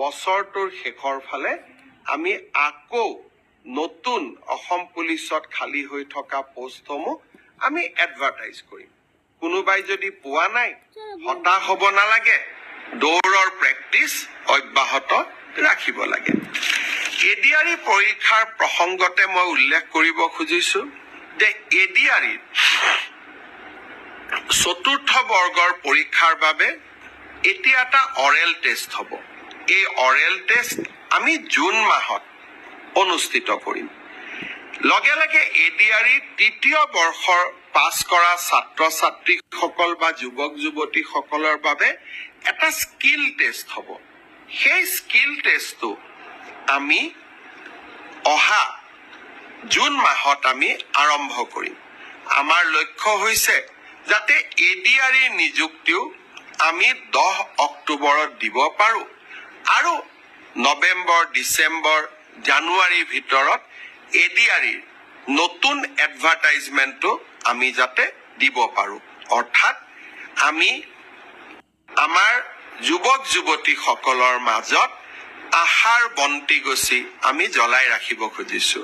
বছৰটোৰ শেষৰ ফালে আমি আকৌ নতুন অসম পুলিচত খালী হৈ থকা পষ্টসমূহ আমি এডভাৰটাইজ কৰিম। কোনোবাই যদি পোৱা নাই হতাশ হ'ব নালাগে। দৌৰৰ প্ৰেক্টিচ অব্যাহত ৰাখিব লাগে। এডিআৰই পৰীক্ষাৰ প্ৰসংগতে মই উল্লেখ কৰিব খুজিছো যে এডিআৰইত চতুৰ্থ বৰ্গৰ পৰীক্ষাৰ বাবে এতিয়া এটা অৰেল টেষ্ট হ'ব। এই অৰেল টেষ্ট আমি জুন মাহত অনুষ্ঠিত কৰিম। লগে লগে এডিআৰই তৃতীয় বৰ্ষৰ পাছ কৰা ছাত্ৰ ছাত্ৰীসকল বা যুৱক যুৱতীসকলৰ বাবে এটা স্কিল টেষ্ট হ'ব। সেই স্কিল টেষ্টটো আমি অহা জুন মাহত আমি আৰম্ভ কৰিম। আমাৰ লক্ষ্য হৈছে যাতে এডিআৰই নিযুক্তিও আমি দহ অক্টোবৰত দিব পাৰোঁ। আৰু নৱেম্বৰ ডিচেম্বৰ জানুৱাৰীৰ ভিতৰত এডিআৰইৰ নতুন এডভাৰটাইজমেণ্টটো আমি যাতে দিব পাৰোঁ। অৰ্থাৎ আমি আমাৰ যুৱক যুৱতীসকলৰ মাজত আশাৰ বন্তি গছি আমি জ্বলাই ৰাখিব খুজিছো।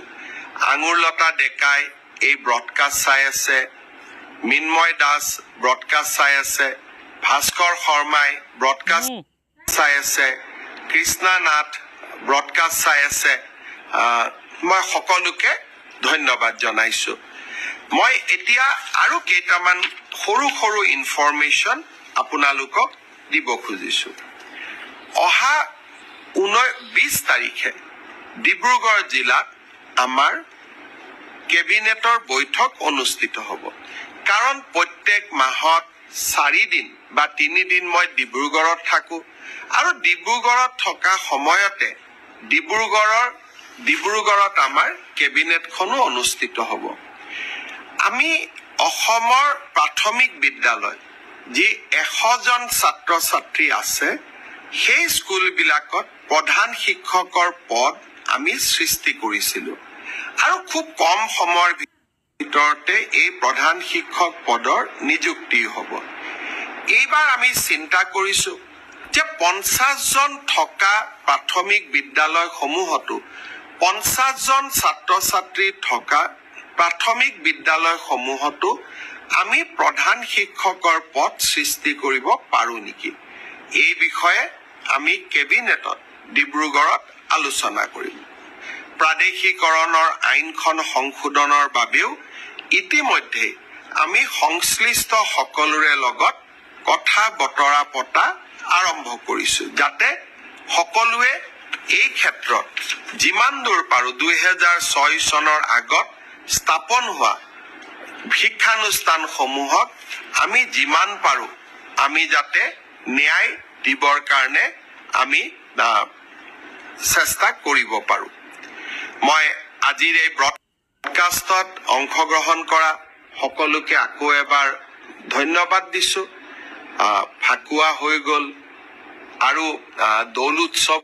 আঙুৰলতা ডেকাই এই ব্ৰডকাষ্ট চাই আছে মিন্ময় দাস ব্ৰডকাষ্ট চাই আছে ভাস্কৰ শৰ্মাই ব্ৰডকাষ্ট চাই আছে কৃষ্ণা নাথ ব্ৰডকাষ্ট চাই আছে। মই সকলোকে ধন্যবাদ জনাইছো। মই এতিয়া আৰু কেইটামান সৰু সৰু ইনফৰমেশ্যন আপোনালোকক দিব খুজিছো। অহা ঊনৈছ বিছ তাৰিখে ডিব্ৰুগড় জিলাত আমাৰ কেবিনেটৰ বৈঠক অনুষ্ঠিত হ'ব। কাৰণ প্ৰত্যেক মাহত চাৰিদিন বা তিনিদিন মই ডিব্ৰুগড়ত থাকো। আৰু ডিব্ৰুগড়ত থকা সময়তে ডিব্ৰুগড়ৰ ডিব্ৰুগড়ত আমাৰ কেবিনেটখনো অনুষ্ঠিত হ'ব। আমি অসমৰ প্ৰাথমিক বিদ্যালয় যি এশজন ছাত্ৰ ছাত্ৰী আছে সেই স্কুলবিলাকত প্ৰধান শিক্ষকৰ পদ আমি সৃষ্টি কৰিছিলো। আৰু খুব কম সময়ৰ ভিতৰতে এই প্ৰধান শিক্ষক পদৰ নিযুক্তি হ'ব। এইবাৰ আমি চিন্তা কৰিছো যে পঞ্চাছজন থকা প্ৰাথমিক বিদ্যালয়সমূহতো পঞ্চাছজন ছাত্ৰ ছাত্ৰী থকা প্ৰাথমিক বিদ্যালয়সমূহতো আমি প্ৰধান শিক্ষকৰ পদ সৃষ্টি কৰিব পাৰো নেকি? এই বিষয়ে আমি কেবিনেটত ডিব্ৰুগড়ত আলোচনা কৰিম। প্ৰাদেশিকৰণৰ আইনখন সংশোধনৰ বাবেও ইতিমধ্যে আমি সংশ্লিষ্ট সকলোৰে লগত কথা বতৰা পতা আৰম্ভ কৰিছো যাতে সকলোৱে এই ক্ষেত্ৰত যিমান দূৰ পাৰো দুহেজাৰ ছয় চনৰ আগত স্থাপন হোৱা শিক্ষানুষ্ঠানসমূহক আমি যিমান পাৰো আমি যাতে ন্যায় দিবৰ কাৰণে আমি চেষ্টা কৰিব পাৰো। মই আজিৰ এই ব্ৰডকাষ্টত অংশগ্ৰহণ কৰা সকলোকে আকৌ এবাৰ ধন্যবাদ দিছো। ফাকুৱা হৈ গ'ল। আৰু দৌল উৎসৱ